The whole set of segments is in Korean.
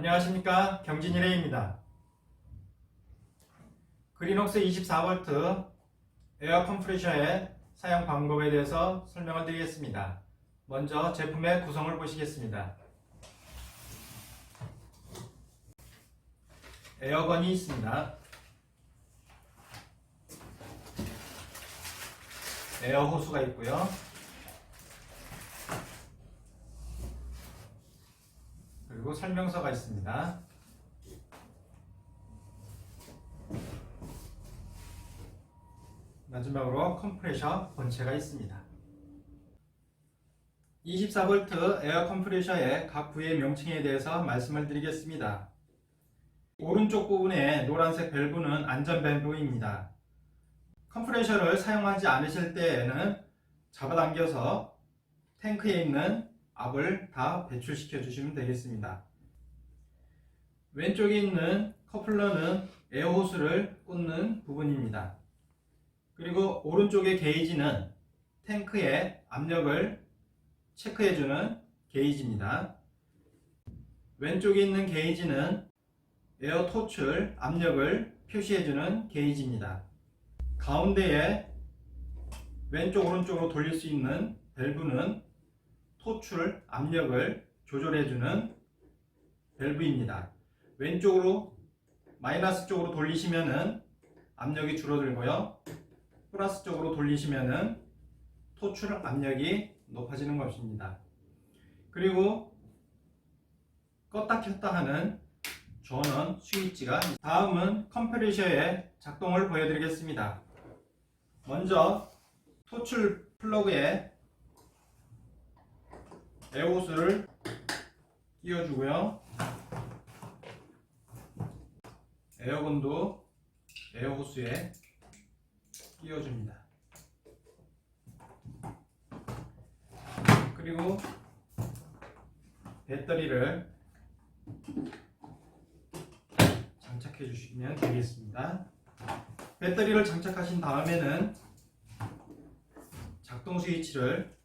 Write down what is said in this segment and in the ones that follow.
안녕하십니까 경진일레입니다. 그린옥스 24V 에어 컴프레셔의 사용 방법에 대해서 설명을 드리겠습니다. 먼저 제품의 구성을 보시겠습니다. 에어건이 있습니다. 에어 호수가 있고요. 그리고 설명서가 있습니다. 마지막으로 컴프레셔 본체가 있습니다. 24V 에어 컴프레셔의 각 부의 명칭에 대해서 말씀을 드리겠습니다. 오른쪽 부분의 노란색 밸브는 안전 밸브입니다. 컴프레셔를 사용하지 않으실 때에는 잡아당겨서 탱크에 있는 압을 다 배출시켜 주시면 되겠습니다. 왼쪽에 있는 커플러는 에어호스를 꽂는 부분입니다. 그리고 오른쪽의 게이지는 탱크의 압력을 체크해주는 게이지입니다. 왼쪽에 있는 게이지는 에어 토출 압력을 표시해주는 게이지입니다. 가운데에 왼쪽 오른쪽으로 돌릴 수 있는 밸브는 토출 압력을 조절해주는 밸브입니다. 왼쪽으로 마이너스 쪽으로 돌리시면은 압력이 줄어들고요. 플러스 쪽으로 돌리시면은 토출 압력이 높아지는 것입니다. 그리고 껐다 켰다 하는 전원 스위치가 다음은 컴프레셔의 작동을 보여드리겠습니다. 먼저 토출 플러그에 에어호스를 끼워주고요. 에어건도 에어호스에 끼워줍니다. 그리고 배터리를 장착해 주시면 되겠습니다. 배터리를 장착하신 다음에는 작동 스위치를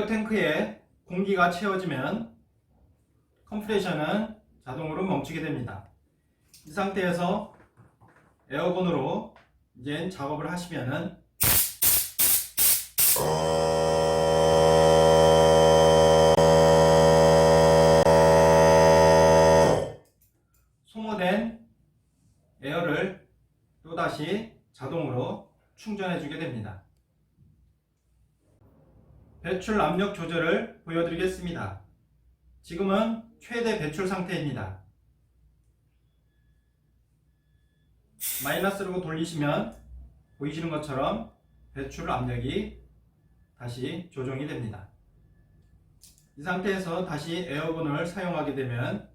에어 탱크에 공기가 채워지면 컴프레셔는 자동으로 멈추게 됩니다. 이 상태에서 에어건으로 이제 작업을 하시면은 소모된 에어를 또다시 자동으로 충전해 주게 됩니다. 배출 압력 조절을 보여드리겠습니다. 지금은 최대 배출 상태입니다. 마이너스로 돌리시면 보이시는 것처럼 배출 압력이 다시 조정이 됩니다. 이 상태에서 다시 에어건을 사용하게 되면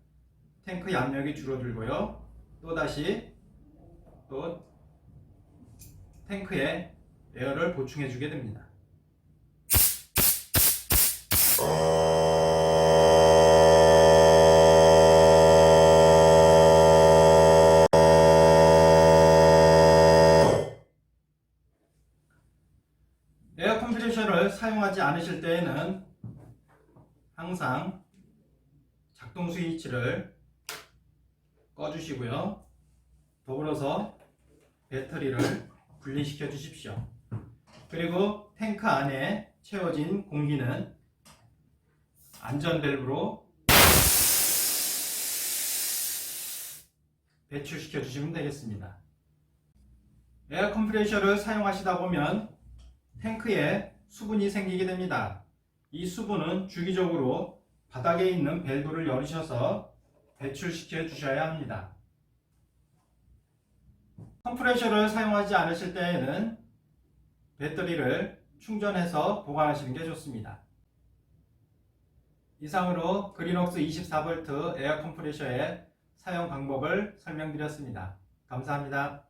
탱크의 압력이 줄어들고요. 또 다시 또 탱크에 에어를 보충해 주게 됩니다. 에어 컴프레셔를 사용하지 않으실 때에는 항상 작동 스위치를 꺼주시고요. 더불어서 배터리를 분리시켜 주십시오. 그리고 탱크 안에 채워진 공기는 안전 밸브로 배출시켜 주시면 되겠습니다. 에어 컴프레셔를 사용하시다 보면 탱크에 수분이 생기게 됩니다. 이 수분은 주기적으로 바닥에 있는 밸브를 열으셔서 배출시켜 주셔야 합니다. 컴프레셔를 사용하지 않으실 때에는 배터리를 충전해서 보관하시는 게 좋습니다. 이상으로 그린옥스 24V 에어 컴프레셔의 사용 방법을 설명드렸습니다. 감사합니다.